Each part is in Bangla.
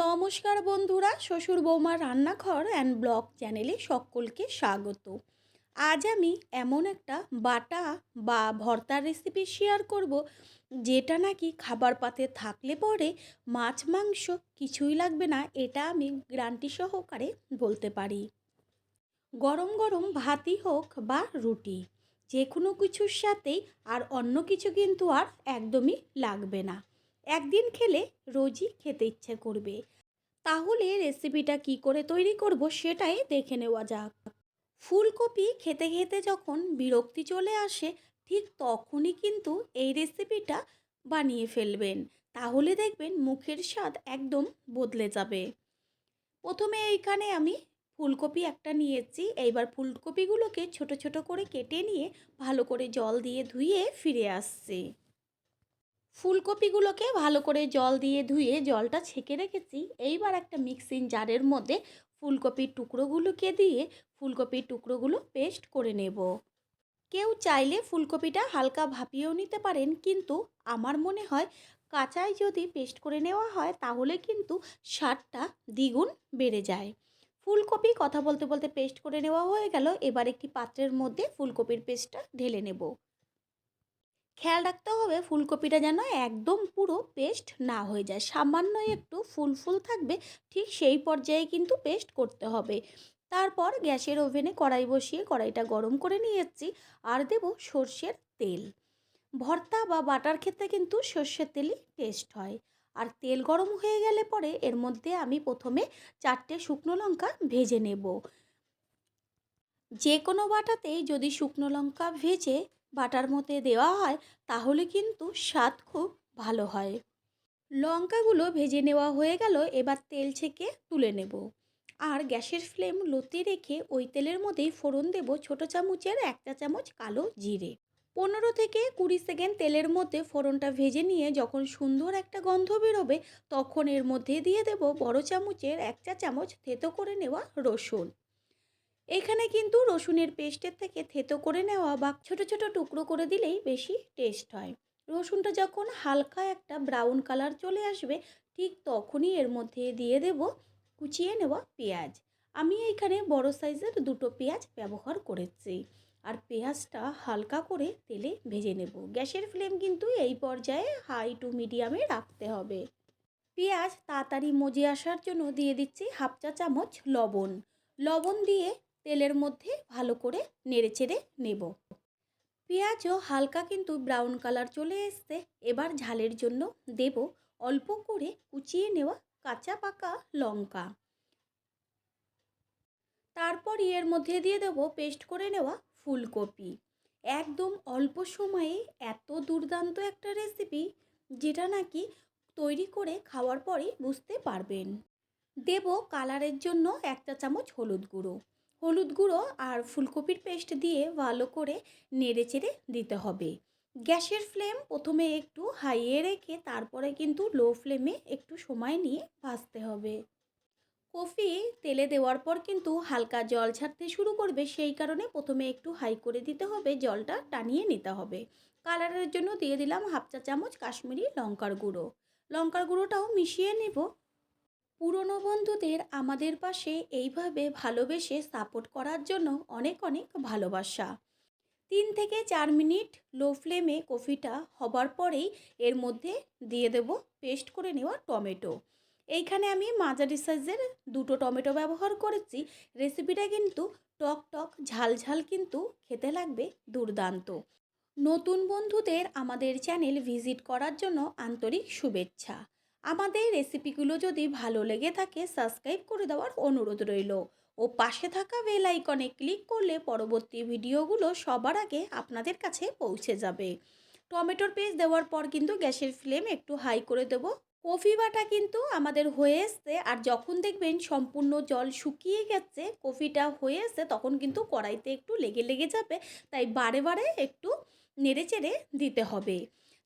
নমস্কার বন্ধুরা, শ্বশুর বৌমার রান্নাঘর অ্যান্ড ব্লগ চ্যানেলে সকলকে স্বাগত। আজ আমি এমন একটা বাটা বা ভর্তার রেসিপি শেয়ার করব, যেটা নাকি খাবার পাতে থাকলে পরে মাছ, মাংস কিছুই লাগবে না, এটা আমি গ্রান্টি সহকারে বলতে পারি। গরম গরম ভাতই হোক বা রুটি যে কোনো কিছুর সাথেই আর অন্য কিছু কিন্তু আর একদমই লাগবে না। একদিন খেলে রোজই খেতে ইচ্ছে করবে। তাহলে রেসিপিটা কি করে তৈরি করব সেটাই দেখে নেওয়া যাক। ফুলকপি খেতে খেতে যখন বিরক্তি চলে আসে, ঠিক তখনই কিন্তু এই রেসিপিটা বানিয়ে ফেলবেন। তাহলে দেখবেন মুখের স্বাদ একদম বদলে যাবে। প্রথমে এইখানে আমি ফুলকপি একটা নিয়েছি। এইবার ফুলকপিগুলোকে ছোট ছোট করে কেটে নিয়ে ভালো করে জল দিয়ে ধুয়ে ফিরে আসছি। ফুলকপিগুলোকে ভালো করে জল দিয়ে ধুয়ে জলটা ছেঁকে রেখেছি। এইবার একটা মিক্সিং জারের মধ্যে ফুলকপির টুকরোগুলোকে দিয়ে ফুলকপির টুকরোগুলো পেস্ট করে নেব। কেউ চাইলে ফুলকপিটা হালকা ভাপিয়েও নিতে পারেন, কিন্তু আমার মনে হয় কাঁচায় যদি পেস্ট করে নেওয়া হয়, তাহলে কিন্তু স্বাদটা দ্বিগুণ বেড়ে যায়। ফুলকপি কথা বলতে বলতে পেস্ট করে নেওয়া হয়ে গেল। এবার একটি পাত্রের মধ্যে ফুলকপির পেস্টটা ঢেলে নেব। খেয়াল রাখতে হবে ফুলকপিটা যেন একদম পুরো পেস্ট না হয়ে যায়। সামান্য একটু ফুল ফুল থাকবে, ঠিক সেই পর্যায়ে কিন্তু পেস্ট করতে হবে। তারপর গ্যাসের ওভেনে কড়াই বসিয়ে কড়াইটা গরম করে নিয়েছি আর দেব সর্ষের তেল। ভর্তা বা বাটার ক্ষেত্রে কিন্তু সর্ষের তেলই টেস্ট হয়। আর তেল গরম হয়ে গেলে পরে এর মধ্যে আমি প্রথমে চারটে শুকনো লঙ্কা ভেজে নেব। যে কোনো বাটাতেই যদি শুকনো লঙ্কা ভেজে বাটার মধ্যে দেওয়া হয়, তাহলে কিন্তু স্বাদ খুব ভালো হয়। লঙ্কাগুলো ভেজে নেওয়া হয়ে গেল, এবার তেল ছেঁকে তুলে নেব। আর গ্যাসের ফ্লেম লোতে রেখে ওই তেলের মধ্যেই ফোড়ন দেব ছোটো চামচের একটা চামচ কালো জিরে। পনেরো থেকে কুড়ি সেকেন্ড তেলের মধ্যে ফোড়নটা ভেজে নিয়ে যখন সুন্দর একটা গন্ধ বেরোবে, তখন এর মধ্যে দিয়ে দেব বড় চামচের এক চা চামচ থেতো করে নেওয়া রসুন। এখানে কিন্তু রসুনের পেস্টের থেকে থেতো করে নেওয়া বা ছোট ছোট টুকরো করে দিলেই বেশি টেস্ট হয়। রসুনটা যখন হালকা একটা ব্রাউন কালার চলে আসবে, ঠিক তখনই এর মধ্যে দিয়ে দেব কুচিয়ে নেওয়া পেঁয়াজ। আমি এখানে বড় সাইজের দুটো পেঁয়াজ ব্যবহার করেছি আর পেঁয়াজটা হালকা করে তেলে ভেজে নেব। গ্যাসের ফ্লেম কিন্তু এই পর্যায়ে হাই টু মিডিয়ামে রাখতে হবে। পেঁয়াজ তাড়াতাড়ি মজে আসার জন্য দিয়ে দিচ্ছি হাফ চা চামচ লবণ। লবণ দিয়ে তেলের মধ্যে ভালো করে নেড়ে চেড়ে নেব। পেঁয়াজও হালকা কিন্তু ব্রাউন কালার চলে এসছে। এবার ঝালের জন্য দেব অল্প করে কুচিয়ে নেওয়া কাঁচা পাকা লঙ্কা। তারপর এর মধ্যে দিয়ে দেবো পেস্ট করে নেওয়া ফুলকপি। একদম অল্প সময়ে এত দুর্দান্ত একটা রেসিপি, যেটা নাকি তৈরি করে খাওয়ার পরেই বুঝতে পারবেন। দেব কালারের জন্য একটা চামচ হলুদ গুঁড়ো। হলুদ গুঁড়ো আর ফুলকপির পেস্ট দিয়ে ভালো করে নেড়ে চেড়ে দিতে হবে। গ্যাসের ফ্লেম প্রথমে একটু হাইয়ে রেখে তারপরে কিন্তু লো ফ্লেমে একটু সময় নিয়ে ভাজতে হবে। কফি তেলে দেওয়ার পর কিন্তু হালকা জল ছাড়তে শুরু করবে, সেই কারণে প্রথমে একটু হাই করে দিতে হবে, জলটা টানিয়ে নিতে হবে। কালারের জন্য দিয়ে দিলাম হাফ চা চামচ কাশ্মীরি লঙ্কার গুঁড়ো। লঙ্কার গুঁড়োটাও মিশিয়ে নেব। পুরনো বন্ধুদের আমাদের পাশে এইভাবে ভালোবেসে সাপোর্ট করার জন্য অনেক অনেক ভালোবাসা। তিন থেকে চার মিনিট লো ফ্লেমে কফিটা হবার পরেই এর মধ্যে দিয়ে দেব পেস্ট করে নেওয়া টমেটো। এইখানে আমি মাঝারি সাইজের দুটো টমেটো ব্যবহার করেছি। রেসিপিটা কিন্তু টক টক, ঝাল ঝাল কিন্তু খেতে লাগবে দুর্দান্ত। নতুন বন্ধুদের আমাদের চ্যানেল ভিজিট করার জন্য আন্তরিক শুভেচ্ছা। আমাদের রেসিপিগুলো যদি ভালো লেগে থাকে, সাবস্ক্রাইব করে দেওয়ার অনুরোধ রইল। ও পাশে থাকা বেল আইকনে ক্লিক করলে পরবর্তী ভিডিওগুলো সবার আগে আপনাদের কাছে পৌঁছে যাবে। টমেটোর পেস্ট দেওয়ার পর কিন্তু গ্যাসের ফ্লেম একটু হাই করে দেব। কফি বাটা কিন্তু আমাদের হয়ে এসছে, আর যখন দেখবেন সম্পূর্ণ জল শুকিয়ে গেছে, কফিটা হয়ে এসছে, তখন কিন্তু কড়াইতে একটু লেগে লেগে যাবে, তাই বারে বারে একটু নেড়ে চেড়ে দিতে হবে।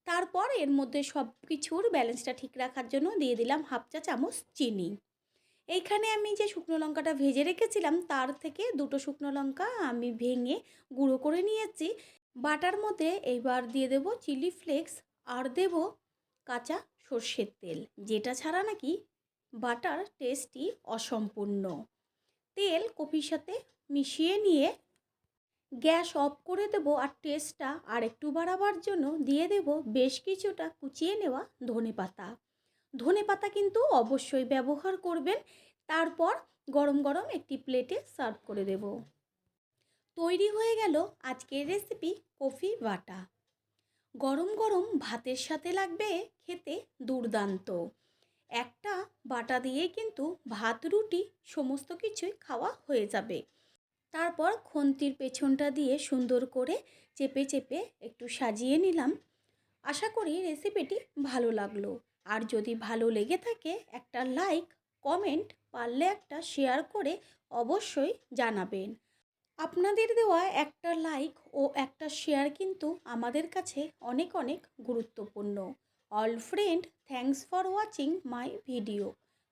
তারপর এর মধ্যে সব কিছুর ব্যালেন্সটা ঠিক রাখার জন্য দিয়ে দিলাম হাফ চা চামচ চিনি। এইখানে আমি যে শুকনো লঙ্কাটা ভেজে রেখেছিলাম, তার থেকে দুটো শুকনো লঙ্কা আমি ভেঙে গুঁড়ো করে নিয়েছি। বাটার মধ্যে এইবার দিয়ে দেব চিলি ফ্লেক্স আর দেব কাঁচা সর্ষের তেল, যেটা ছাড়া নাকি বাটার টেস্টই অসম্পূর্ণ। তেল কপির সাথে মিশিয়ে নিয়ে গ্যাস অফ করে দেব আর টেস্টটা আর একটু বাড়াবার জন্য দিয়ে দেব বেশ কিছুটা কুচিয়ে নেওয়া ধনে পাতা। ধনে পাতা কিন্তু অবশ্যই ব্যবহার করবেন। তারপর গরম গরম একটি প্লেটে সার্ভ করে দেব। তৈরি হয়ে গেল আজকের রেসিপি কফি বাটা। গরম গরম ভাতের সাথে লাগবে খেতে দুর্দান্ত। একটা বাটা দিয়ে কিন্তু ভাত, রুটি সমস্ত কিছুই খাওয়া হয়ে যাবে। তারপর খন্তির পেছনটা দিয়ে সুন্দর করে চেপে চেপে একটু সাজিয়ে নিলাম। আশা করি রেসিপিটি ভালো লাগল। আর যদি ভালো লেগে থাকে, একটা লাইক কমেন্ট পারলে একটা শেয়ার করে অবশ্যই জানাবেন। আপনাদের দেওয়া একটা লাইক ও একটা শেয়ার কিন্তু আমাদের কাছে অনেক অনেক গুরুত্বপূর্ণ। All friend thanks for watching my video